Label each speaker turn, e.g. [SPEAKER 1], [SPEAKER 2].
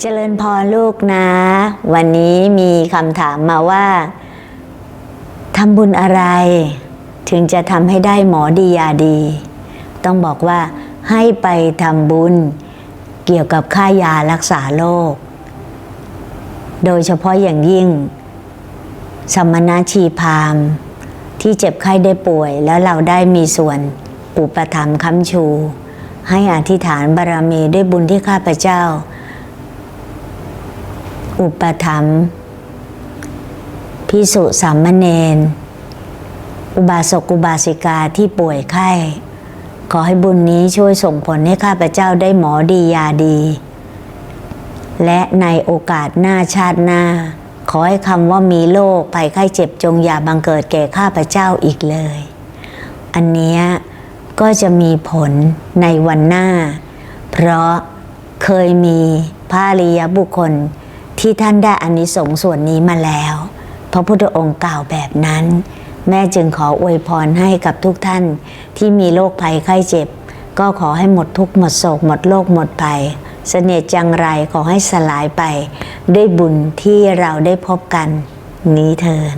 [SPEAKER 1] เจริญพรลูกนะ วันนี้มีคำถามมาว่าทำบุญอะไร ถึงจะทำให้ได้หมอดียาดี ต้องบอกว่าให้ไปทำบุญเกี่ยวกับค่ายารักษาโรคโดยเฉพาะอย่างยิ่ง สมณชีพาม ที่เจ็บไข้ได้ป่วย แล้วเราได้มีส่วนอุปถัมภ์ค้ำชู ให้อธิษฐานบารมีด้วยบุญที่ข้าพเจ้า อุปถัมภ์พิสุสามเณรอุบาสกอุบาสิกาที่ป่วยไข้ ขอให้บุญนี้ช่วยส่งผลให้ข้าพเจ้าได้หมอดียาดี และในโอกาสหน้าชาติหน้า ขอให้คำว่ามีโรคภัยไข้เจ็บจงอย่าบังเกิดแก่ข้าพเจ้าอีกเลย อันเนี้ยก็จะมีผลในวันหน้า เพราะเคยมีพระริยบุคคล ที่ท่านได้อานิสงส์ส่วนนี้มาแล้ว พระพุทธองค์กล่าวแบบนั้น แม่จึงขออวยพรให้กับทุกท่านที่มีโรคภัยไข้เจ็บ ก็ขอให้หมดทุกข์หมดโศกหมดโรคหมดภัยเสน่ห์จังไรขอให้สลายไป ด้วยบุญที่เราได้พบกัน นี้เทิน